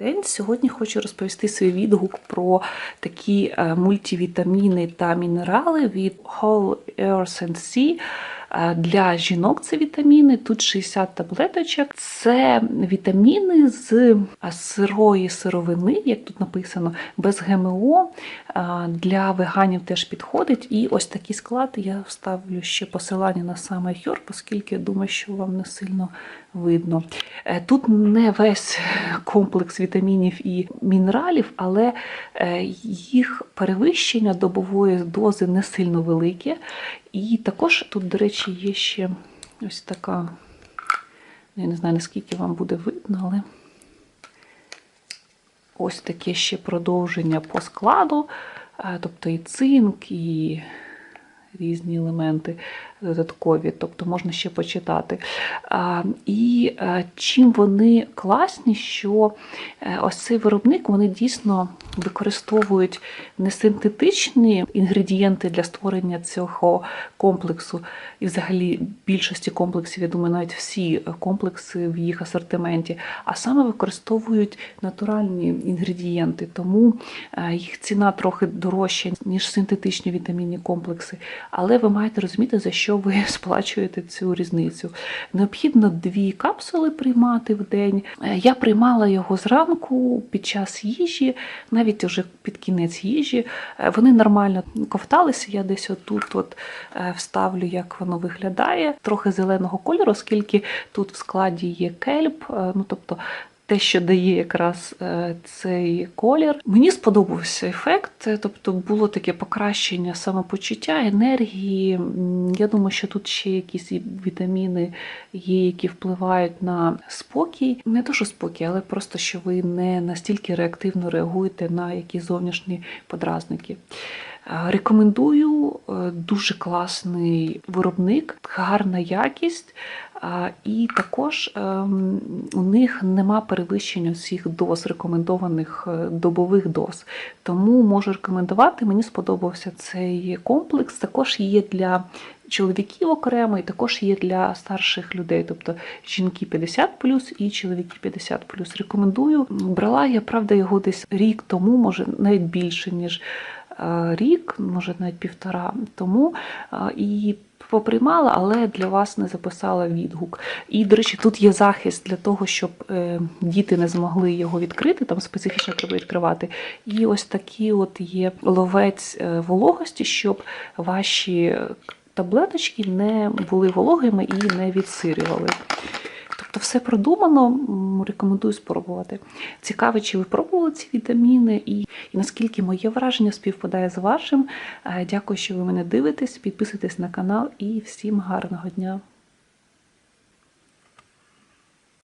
День сьогодні хочу розповісти свій відгук про такі е, мультивітаміни та мінерали від Whole Earth and Sea. Для жінок це вітаміни, тут 60 таблеточок. Це вітаміни з сирої сировини, як тут написано, без ГМО. Для веганів теж підходить. І ось такий склад я вставлю ще посилання на саме Хьорб, оскільки я думаю, що вам не сильно видно. Е, Тут не весь комплекс вітамінів і мінералів, але е, їх перевищення добової дози не сильно велике. І також тут, до речі, є ще ось така, я не знаю, наскільки вам буде видно, але ось таке ще продовження по складу, е, тобто і цинк, і різні елементи додаткові, тобто можна ще почитати. І е, чим вони класні, що е, ось цей виробник вони дійсно використовують не синтетичні інгредієнти для створення цього комплексу, і взагалі більшості комплексів, я думаю, навіть всі комплекси в їх асортименті, а саме використовують натуральні інгредієнти, тому е, їх ціна трохи дорожча, ніж синтетичні вітамінні комплекси. Але ви маєте розуміти, за що ви сплачуєте цю різницю. Необхідно дві капсули приймати в день. Е, Я приймала його зранку під час їжі, навіть уже під кінець їжі. Е, Вони нормально ковталися. Я десь отут от е, вставлю, як воно виглядає. Трохи зеленого кольору, оскільки тут в складі є кельп, ну тобто те, що дає якраз е, цей колір. Мені сподобався ефект, е, тобто було таке покращення самопочуття, енергії. Я думаю, що тут ще якісь вітаміни є, які впливають на спокій. Не то, що спокій, але просто що ви не настільки реактивно реагуєте на якісь зовнішні подразники. Е, Рекомендую е, дуже класний виробник, гарна якість. І також ем, у них нема перевищення всіх доз, рекомендованих е, добових доз. Тому можу рекомендувати. Мені сподобався цей комплекс. Також є для чоловіків окремо, і також є для старших людей, тобто жінки 50 і чоловіки 50 Рекомендую. Брала я, правда, його десь рік тому, може навіть більше, ніж е, рік, може навіть півтора тому. Е, І поприймала, але для вас не записала відгук. І, до речі, тут є захист для того, щоб е, діти не змогли його відкрити, там специфічно треба відкривати. І ось такий от є ловець е, вологості, щоб ваші таблеточки не були вологими і не відсирювали. Тобто все продумано, рекомендую спробувати. Цікаво, чи ви пробували ці вітаміни, і, і наскільки моє враження співпадає з вашим. Е, Дякую, що ви мене дивитесь, підписуйтесь на канал і всім гарного дня!